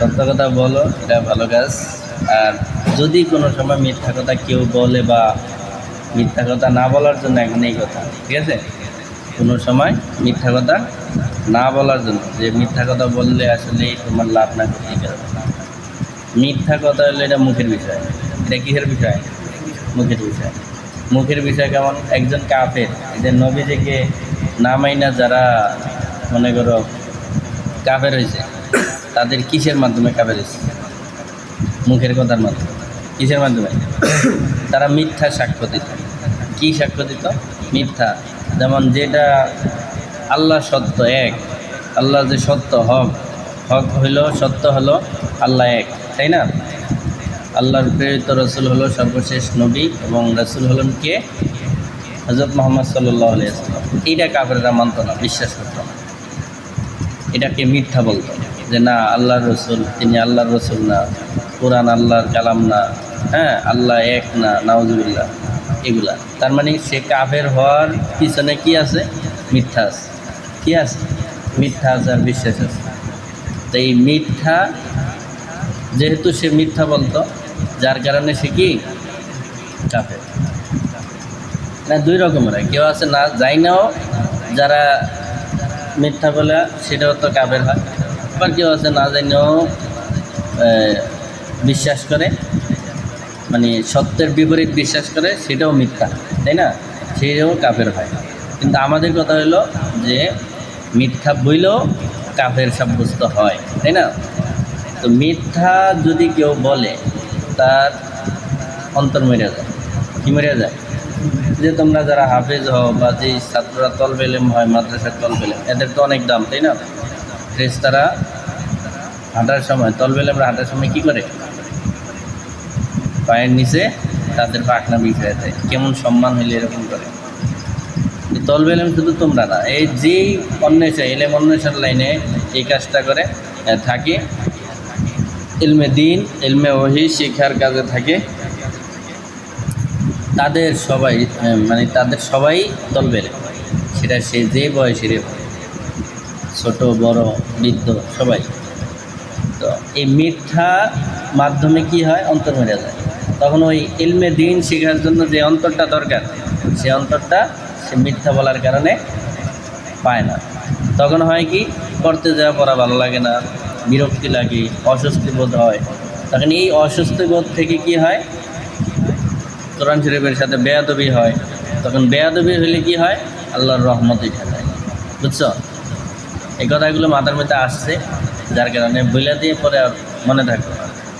সত্য কথা বলো, এটা ভালো কাজ। আর যদি কোনো সময় মিথ্যা কথা কেউ বলে বা মিথ্যা কথা না বলার জন্য, এখন এই কথা, ঠিক আছে? কোনো সময় মিথ্যা কথা না বলার জন্য, যে মিথ্যা কথা বললে আসলে তোমার লাভ না ক্ষতি করবে মিথ্যা কথা হলে এটা মুখের বিষয়। এটা কিসের বিষয়? মুখের বিষয়। মুখের বিষয় কেমন? একজন কাফের এদের নবীজিকে না যারা, মনে করো, কাফের হয়েছে তাদের কিসের মাধ্যমে হয়েছে মুখের কথার মাধ্যমে। কিসের মাধ্যমে? তারা মিথ্যা সাক্ষ্য দিত কি সাক্ষ্য দিত মিথ্যা। যেমন যেটা আল্লাহ সত্য এক, আল্লাহ যে সত্য হক হক হইল, সত্য হলো আল্লাহ এক, তাই না? আল্লাহর প্রেরিত রসুল হলো সর্বশেষ নবী এবং রসুল হলেন কে? হজরত মোহাম্মদ সাল্লাহ আলিয়াল্লাম এইটা কাফেররা মানত না, বিশ্বাস করত না। এটাকে মিথ্যা বলতো। যে না, আল্লাহর রসুল, তিনি আল্লাহর রসুল না, কোরআন আল্লাহর কালাম না হ্যাঁ আল্লাহ এক না, নাউজুবিল্লাহ, এগুলা। তার মানে সে কাফের হওয়ার পিছনে কি আছে? মিথ্যা আছে। কি আছে? মিথ্যা আছে আর বিশ্বাস আছে। তো এই মিথ্যা, যেহেতু সে মিথ্যা বলতো, যার কারণে সে কি? কাফের। না, দুই রকমের। কেউ আছে না, যাই নাও, যারা মিথ্যা বলে, সেটাও তো কাবের হয়। আবার কেউ আছে না জানিও বিশ্বাস করে মানে সত্যের বিপরীত বিশ্বাস করে, সেটাও মিথ্যা, তাই না? সেটাও কাফের হয়। কিন্তু আমাদের কথা হলো যে, মিথ্যা বইলেও কাফের সাব্যস্ত হয়, তাই না? তো মিথ্যা যদি কেউ বলে, তার অন্তর মেরে যায়। কি মেরে যায়? যে তোমরা যারা হাফেজ হও বা যে ছাত্ররা তল বেলেম হয়, মাদ্রাসার তল বেলেম এদের তো অনেক দাম, তাই না? তারা হাঁটার সময় তল বেলেমরা হাঁটার সময় কি করে? পায়ের নিচে তাদের পাখনা বিছায় দেয়। কেমন সম্মান হইলে এরকম করে? এই তল বেলেম শুধু তোমরা না, এই যেই অন্বেষা, এলেম অন্বেষার লাইনে এই কাজটা করে থাকে। ইলমে দিন ইলমে ওহি শিক্ষার কাজে থাকে। তাদের সবাই মানে তাদের সবাই তলবেলে। সেটা সে যে বয়সের ছোট, বড় বৃদ্ধ সবাই। তো এই মিথ্যা মাধ্যমে কি হয়? অন্তর মেরে যায়। তখন ওই ইলমে দিন শেখার জন্য যে অন্তরটা দরকার, সে অন্তরটা সে মিথ্যা বলার কারণে পায় না। তখন হয় কি? করতে যাওয়া পড়া ভালো লাগে না, বিরক্তি লাগে, অস্বস্তি বোধ হয়। তখন এই অস্বস্তি বোধ থেকে কি হয়? কোরআন শরীফের সাথে বেয়াদবি হয়। তখন বেয়াদবি হলে কি হয়? আল্লাহর রহমত উঠে যায় বুঝছ? এই কথাগুলো মাথার মধ্যে আসছে, যার কারণে বইলা দিয়ে পরে আর মনে থাকবে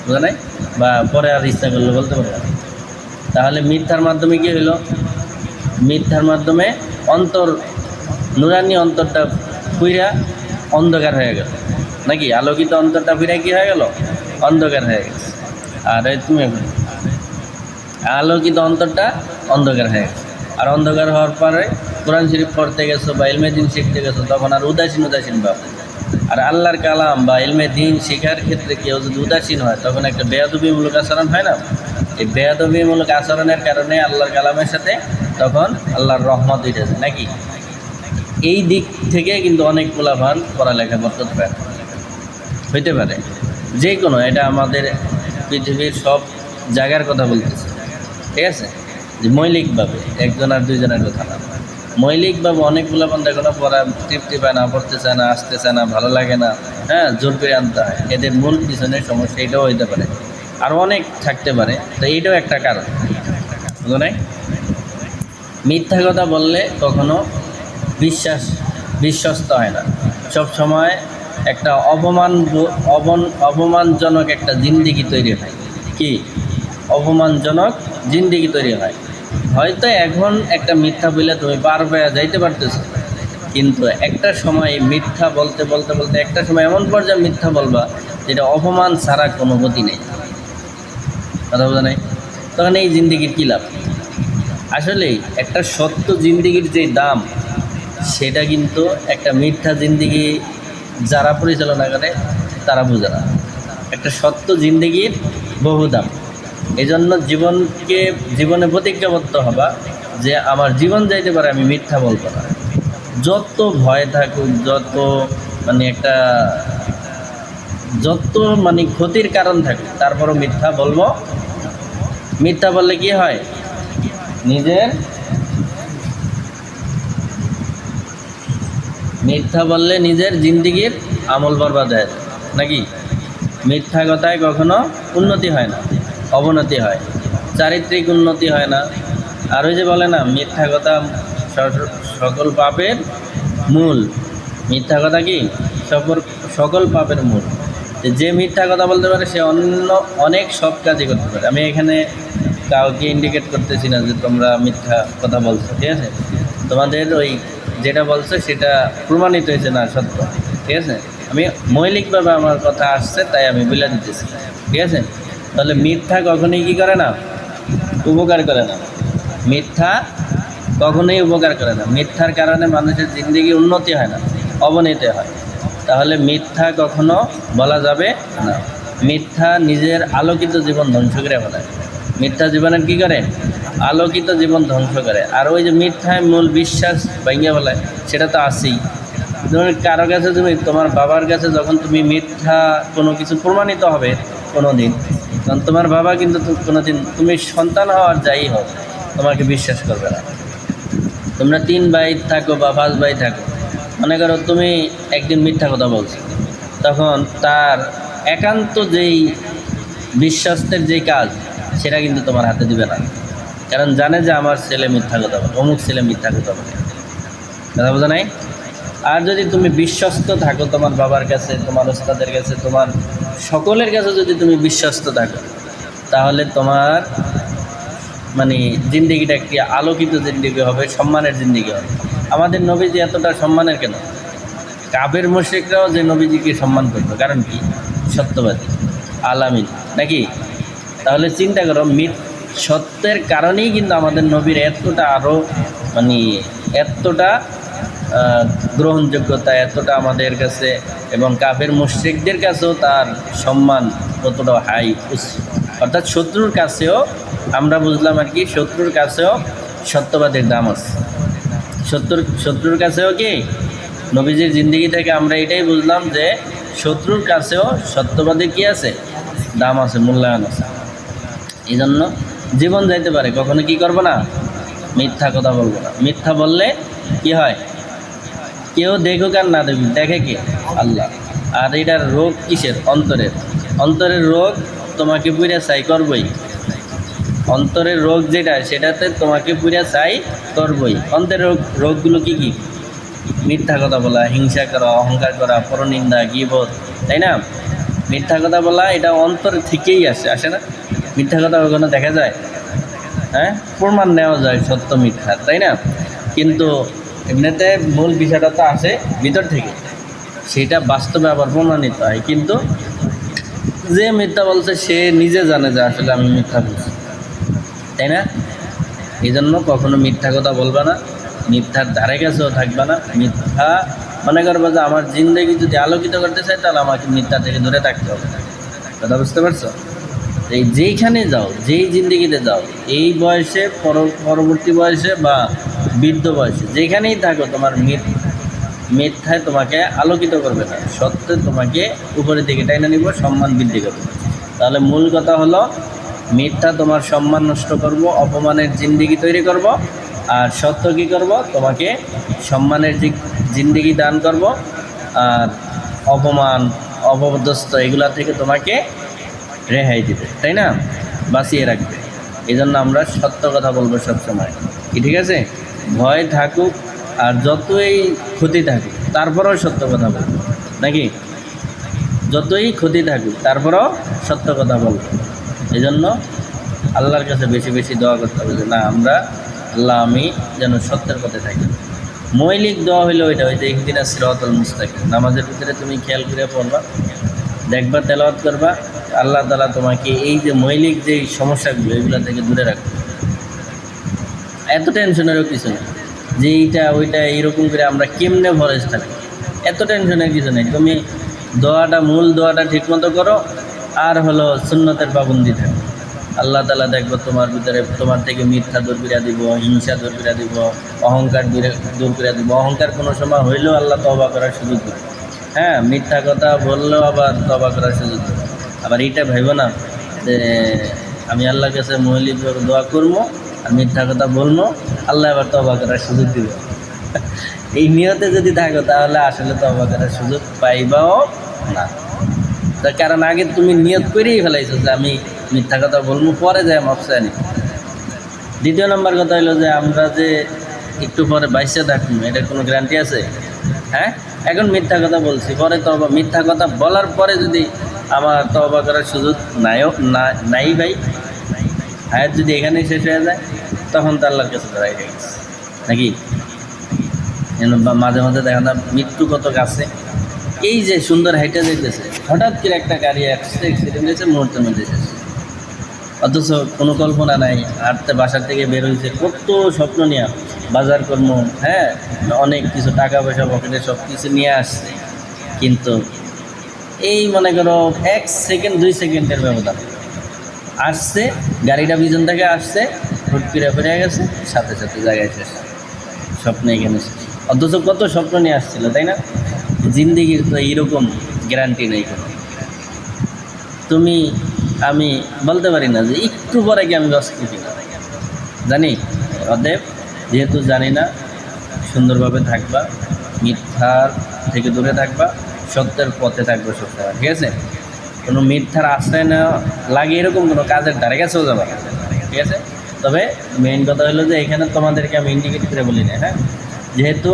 বুঝা নাই? বা পরে আর ইচ্ছা করলে বলতে পারবে তাহলে মিথ্যার মাধ্যমে কী হলো মিথ্যার মাধ্যমে অন্তর, নুরানি অন্তরটা পুইরা অন্ধকার হয়ে গেল। নাকি? আলোকিত অন্তরটা পুইরা কি হয়ে গেল? অন্ধকার হয়ে গেছে। আর এই তুমি আলোকিত অন্তরটা অন্ধকার হয়ে গেছে। আর অন্ধকার হওয়ার পরে কোরআন শরীফ পড়তে গেছো বা ইলমে দিন শিখতে গেছো, তখন আর উদাসীন উদাসীন ভাব আর আল্লাহর কালাম বা ইলমে দিন শেখার ক্ষেত্রে কেউ যদি উদাসীন হয়, তখন একটা বেয়াদবিমূলক আচরণ হয় না? এই বেয়াদবিমূলক আচরণের কারণে আল্লাহর কালামের সাথে তখন আল্লাহর রহমত হয়ে যায়, নাকি? এই দিক থেকে কিন্তু অনেক পোলাভান পড়ালেখা করতে পারে হইতে পারে। যে কোনো এটা আমাদের পৃথিবীর সব জায়গার কথা বলতেছে। ঠিক আছে? যে মৌলিকভাবে একজন আর দুইজনের কথা না। মৌলিকভাবে অনেকগুলো বন্ধ এখনও পড়া তৃপ্তি পায় না, পড়তে চায় না, আসতে চায় না, ভালো লাগে না। হ্যাঁ জোর করে আনতে হয়। এদের মূল পিছনে সমস্যা এটাও হইতে পারে। আর অনেক থাকতে পারে। তো এইটাও একটা কারণ। নাই? মিথ্যা কথা বললে কখনো বিশ্বাস, বিশ্বস্ত হয় না। সব সময় একটা অপমান, অবন, অপমানজনক একটা জিন্দিগি তৈরি হয়। কি? অপমানজনক জিন্দিগি তৈরি হয়। হয়তো এখন একটা মিথ্যা বলে তুমি পার হয়ে যাইতে পারতেছো। কিন্তু একটা সময় মিথ্যা বলতে বলতে বলতে একটা সময় এমন পর্যায়ে মিথ্যা বলবা যেটা অপমান ছাড়া কোনো গতি নেই। কথা বোঝা নাই? তখন এই জিন্দিগির কী লাভ? আসলে একটা সত্য জিন্দিগির যে দাম, সেটা কিন্তু একটা মিথ্যা জিন্দিগি যারা পরিচালনা করে, তারা বোঝে না। একটা সত্য জিন্দিগির বহু দাম। এই জন্য জীবনকে, জীবনে প্রতিজ্ঞাবদ্ধ হবা যে আমার জীবন যাইতে পারে, আমি মিথ্যা বলব না। যত ভয় থাকুক, যত মানে একটা, যত মানে ক্ষতির কারণ থাকুক, তারপরও মিথ্যা বলব। মিথ্যা বললে কি হয়? নিজের মিথ্যা বললে নিজের জিন্দিগির আমল বরবাদ হয়ে নাকি? মিথ্যা কথায় কখনো উন্নতি হয় না। অবনতি হয়। চারিত্রিক উন্নতি হয় না। আর ওই যে বলে না, মিথ্যা কথা সকল পাপের মূল। মিথ্যা কথা কি? সকল পাপের মূল। যে মিথ্যা কথা বলতে পারে, সে অন্য অনেক সব কাজই করতে পারে। আমি এখানে কাউকে ইন্ডিকেট করতেছি না যে তোমরা মিথ্যা কথা বলছো, ঠিক আছে? তোমাদের ওই যেটা বলছো, সেটা প্রমাণিত হয়েছে না সত্য, ঠিক আছে? আমি মৌলিকভাবে আমার কথা আসছে, তাই আমি বলে দিতেছি, ঠিক আছে? তাহলে মিথ্যা কখনোই কি করে না? উপকার করে না। মিথ্যা কখনোই উপকার করে না। মিথ্যার কারণে মানুষের জিন্দগি উন্নতি হয় না, অবনতি হয়। তাহলে মিথ্যা কখনো বলা যাবে না। মিথ্যা নিজের আলোকিত জীবন ধ্বংস করে ফেলায় মিথ্যা জীবনের কি করে? আলোকিত জীবন ধ্বংস করে। আর ওই যে মিথ্যায় মূল বিশ্বাস ভেঙে ফেলায় সেটা তো আছেই। ধরুন কারও কাছে তুমি, তোমার বাবার কাছে যখন তুমি মিথ্যা কোনো কিছু প্রমাণিত হবে কোনো দিন তখন তোমার বাবা কিন্তু কোনো দিন তুমি সন্তান হওয়ার যাই হোক, তোমাকে বিশ্বাস করবে না। তোমরা তিন ভাই থাকো বা পাঁচ ভাই থাকো, মনে করো তুমি একদিন মিথ্যা কথা বলছো, তখন তার একান্ত যেই বিশ্বাসের যেই কাজ, সেটা কিন্তু তোমার হাতে দিবে না। কারণ জানে যে আমার ছেলে মিথ্যা কথা বলে, অমুক ছেলে মিথ্যা কথা বলে। কথা বোঝা নাই? আর যদি তুমি বিশ্বস্ত থাকো তোমার বাবার কাছে, তোমার ওস্তাদের কাছে, তোমার সকলের কাছে যদি তুমি বিশ্বস্ত থাকো, তাহলে তোমার মানে জিন্দিগিটা একটি আলোকিত জিন্দিগি হবে, সম্মানের জিন্দিগি হবে। আমাদের নবীজি এতটা সম্মানের কেন? কাবের মুশ্রিকরাও যে নবীজিকে সম্মান করতো কারণ কি? সত্যবাদী, আলামিন, নাকি? তাহলে চিন্তা করো, মিথ, সত্যের কারণেই কিন্তু আমাদের নবীর এতটা আরও মানে এতটা গ্রহণযোগ্যতা, এতটা আমাদের কাছে এবং কাফের মুশ্রিকদের কাছেও তার সম্মান কতটা হাই অর্থাৎ শত্রুর কাছেও, আমরা বুঝলাম আর কি, শত্রুর কাছেও সত্যবাদের দাম আছে। শত্রুর শত্রুর কাছেও কি? নবীজির জিন্দগি থেকে আমরা এটাই বুঝলাম যে শত্রুর কাছেও সত্যবাদী কি আছে? দাম আছে, মূল্যায়ন আছে। এই জন্য জীবন যাইতে পারে, কখনো কি করব না? মিথ্যা কথা বলব না। মিথ্যা বললে কি হয়? কেউ দেখুক আর না দেখুক, দেখে কে? আল্লাহ। আর এটার রোগ কিসের? অন্তরের। অন্তরের রোগ তোমাকে পুরে চাই করবই। অন্তরের রোগ যেটা, সেটাতে তোমাকে পুরে চাই করবই। অন্তরের রোগ রোগগুলো কী কী? মিথ্যা কথা বলা, হিংসা করা, অহংকার করা, পরনিন্দা, গিবত, তাই না? মিথ্যা কথা বলা, এটা অন্তর থেকেই আসে আসে না? মিথ্যা কথা কখনো দেখা যায়? হ্যাঁ? প্রমাণ নেওয়া যায় সত্য মিথ্যা, তাই না? কিন্তু এমনিতে মূল বিষয়টা তো আসে ভিতর থেকে। সেটা বাস্তবে আবার প্রমাণিত হয়। কিন্তু যে মিথ্যা বলছে, সে নিজে জানে যে আসলে আমি মিথ্যা বলছি। তাই না? এই জন্য কখনো মিথ্যা কথা বলবে না। মিথ্যার ধারে কাছেও থাকবে না। মিথ্যা মনে করব যে আমার জিন্দগি যদি আলোকিত করতে চাই তাহলে আমাকে মিথ্যা থেকে দূরে থাকতে হবে। কথা বুঝতে পারছ? এই যেইখানে যাও, যেই জিন্দগিতে যাও, এই বয়সে, পর- পরবর্তী বয়সে বা বৃদ্ধ বয়সে, যেখানেই থাকো, তোমার মিথ মিথ্যায় তোমাকে আলোকিত করবে না। সত্যে তোমাকে উপরের দিকে টাইনে নিব, সম্মান বৃদ্ধি করবে। তাহলে মূল কথা হলো, মিথ্যা তোমার সম্মান নষ্ট করব, অপমানের জিন্দিগি তৈরি করব, আর সত্য কী করব? তোমাকে সম্মানের জিন্দিগি দান করব, আর অপমান, অপদস্থ এগুলা থেকে তোমাকে রেহাই দিবে, তাই না? বাঁচিয়ে রাখবে। এই জন্য আমরা সত্য কথা বলব সবসময়। কি ঠিক আছে? ভয় থাকুক, আর যতই ক্ষতি থাকুক, তারপরেও সত্য কথা বলব। নাকি? যতই ক্ষতি থাকুক, তারপরেও সত্য কথা বলব। এই জন্য আল্লাহর কাছে বেশি বেশি দোয়া করতে হবে যে, না, আমরা আল্লাহ, আমি যেন সত্যের পথে থাকি। মৌলিক দোয়া হইলে ওইটা ওই যে ইহদিনা সিরাতুল মুস্তাকিম। নামাজের ভিতরে তুমি খেয়াল করে পড়বা, দেখবা, তেলাওয়াত করবা, আল্লাহ তালা তোমাকে এই যে মৌলিক যে সমস্যাগুলো, এগুলো থেকে দূরে রাখবে। এত টেনশনেরও কিছু নেই। যে এইটা, ওইটা এইরকম করে আমরা কেমনে ভরেজ থাকি এত টেনশনের কিছু নেই। তুমি দোয়াটা, মূল দোয়াটা ঠিকমতো করো, আর হলো সুন্নতের পাবন্দি থাকে। আল্লাহ তালা দেখব তোমার ভিতরে, তোমার থেকে মিথ্যা দূর করে দিব, হিংসা দূর করে দিব, অহংকার দূর করে দিব। অহংকার কোনো সময় হইলেও আল্লাহ তবা করার সুযোগ দেবে। হ্যাঁ মিথ্যা কথা বললেও আবার তবা করার সুযোগ দেবে। আবার এইটা ভাইব না যে, আমি আল্লাহর কাছে মহিলি দোয়া করব আর মিথ্যা কথা বলব, আল্লাহ আবার তবা করার সুযোগ দিবে। এই নিয়তে যদি থাকো, তাহলে আসলে তবা করার সুযোগ পাইবাও না। তার কারণ আগে তুমি নিয়ত করেই ফেলাইছো যে আমি মিথ্যা কথা বলব, পরে যাই মাপসা নি। দ্বিতীয় নম্বর কথা হলো যে আমরা যে একটু পরে বাইসে থাকব এটার কোনো গ্যারান্টি আছে? হ্যাঁ? এখন মিথ্যা কথা বলছি, পরে তবা মিথ্যা কথা বলার পরে যদি আমার তবা করার সুযোগ নাইও নাই ভাই হায়াত যদি এখানেই শেষ হয়ে যায়, তখন তো আল্লাহর কাছে দাঁড়াই গেছে। নাকি? মাঝে মাঝে দেখা না মৃত্যু কত কাছে। এই যে সুন্দর হাইটা দেখতেছে, হঠাৎ করে একটা গাড়ি অ্যাক্সিডেন্ট হয়েছে, মুহূর্তের মধ্যে শেষ। অথচ কোনো কল্পনা নাই, হাঁটতে বাসার থেকে বের হয়েছে, কত স্বপ্ন নিয়ে বাজার কর্ম হ্যাঁ অনেক কিছু টাকা পয়সা পকেটে সব কিছু নিয়ে আসছে। কিন্তু এই মনে করো এক সেকেন্ড, দুই সেকেন্ডের ব্যবধান। আসছে, গাড়িটা পিছন থেকে আসছে, হুট করে ফিরে গেছে, সাথে সাথে জায়গায় শেষ। স্বপ্ন এখানে শেষ। অথচ কত স্বপ্ন নিয়ে আসছিল, তাই না? জিন্দিগির তো এইরকম গ্যারান্টি নেই কোনো। তুমি, আমি বলতে পারি না যে একটু পরে কি আমি ব্যস্ত কিনা জানি, অতএব যেহেতু জানি না, সুন্দরভাবে থাকবা মিথ্যার থেকে দূরে থাকবা, সত্যের পথে থাকবে সত্যি ঠিক আছে? কোনো মিথ্যার আশ্রয় না লাগে এরকম কোনো কাজের ধারে কাছেও যাবা ঠিক আছে? তবে মেইন কথা হলো যে এখানে তোমাদেরকে আমি ইন্ডিকেট করে বলি না হ্যাঁ? যেহেতু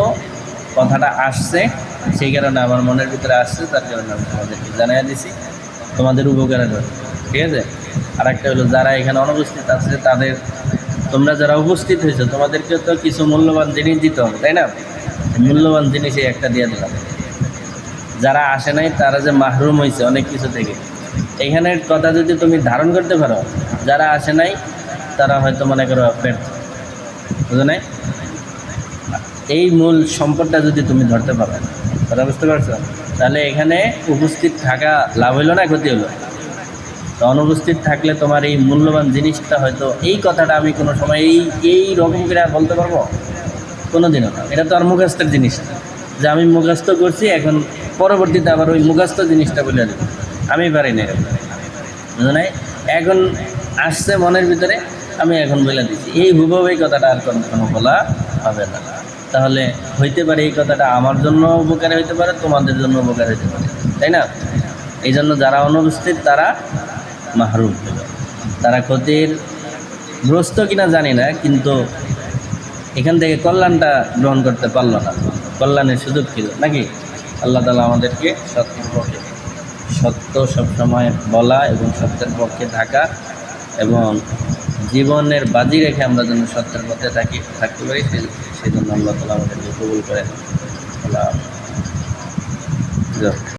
কথাটা আসছে, সেই কারণে আমার মনের ভিতরে আসছে, তার কারণে আমি তোমাদেরকে জানাই দিছি, তোমাদের উপকারের ঠিক আছে? আর একটা হলো, যারা এখানে অনুপস্থিত আছে, তাদের তোমরা যারা উপস্থিত হয়েছো তোমাদেরকে তো কিছু মূল্যবান জিনিস দিতে হবে, তাই না? মূল্যবান জিনিসই একটা দিয়ে দিলাম। যারা আসে নাই, তারা যে মাহরুম হয়েছে অনেক কিছু থেকে এখানের কথা যদি তুমি ধারণ করতে পারো, যারা আসে নাই, তারা হয়তো মনে করো ব্যর্থ। বুঝো নাই? এই মূল সম্পদটা যদি তুমি ধরতে পারো, কথা বুঝতে পারছ? তাহলে এখানে উপস্থিত থাকা লাভ হইল না, ক্ষতি হলো তো অনুপস্থিত থাকলে তোমার এই মূল্যবান জিনিসটা হয়তো, এই কথাটা আমি কোনো সময় এই এই রকম করে বলতে পারব? কোনো দিনও না। এটা তো আর মুখস্থের জিনিস যে আমি মুখস্থ করছি, এখন পরবর্তীতে আবার ওই মুখস্থ জিনিসটা বলে দেবো। আমি পারি না এরকম বুঝো নাই এখন আসছে মনের ভিতরে, আমি এখন বলে দিচ্ছি, এই হুবহু এই কথাটা আর কোনো বলা হবে না। তাহলে হইতে পারে এই কথাটা আমার জন্য উপকার হইতে পারে, তোমাদের জন্য উপকার হইতে পারে। তাই না? এই জন্য যারা অনুপস্থিত, তারা মাহরুম। তারা ক্ষতির গ্রস্ত কিনা জানি না, কিন্তু এখান থেকে কল্যাণটা গ্রহণ করতে পারল না। কল্যাণের সুযোগ ছিল। নাকি? আল্লাহ তালা আমাদেরকে সত্যের পক্ষে সত্য সবসময় বলা এবং সত্যের পক্ষে থাকা এবং জীবনের বাজি রেখে আমরা যেন সত্যের পথে থাকি, থাকতে পারি, সেই জন্য আল্লাহ তালা আমাদেরকে কবুল করেন আল্লাহ।